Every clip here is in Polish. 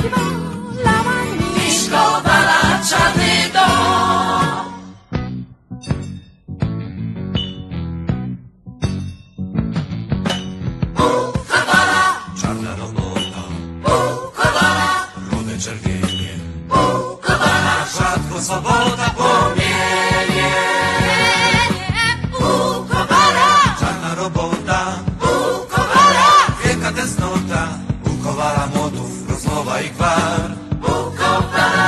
śpiwa lawani. Miszko wala czarny dom. Czarna robota, czerwienie, rzadko sobota, pomie. Vou conta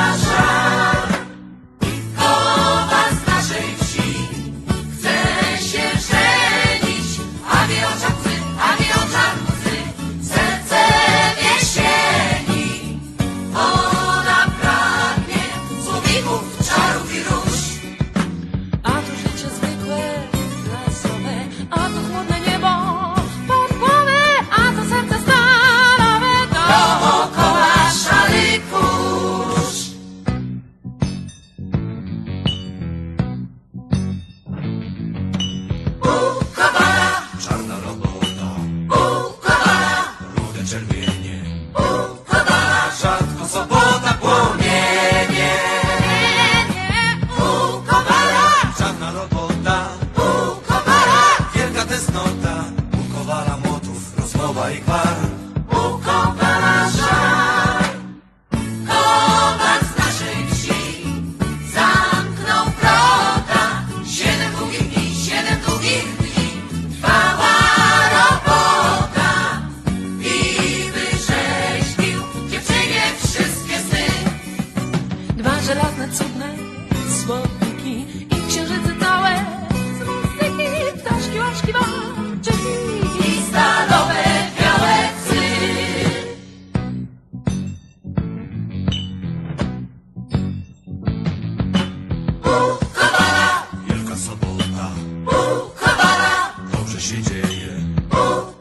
Habana. Dobrze się dzieje. Buu,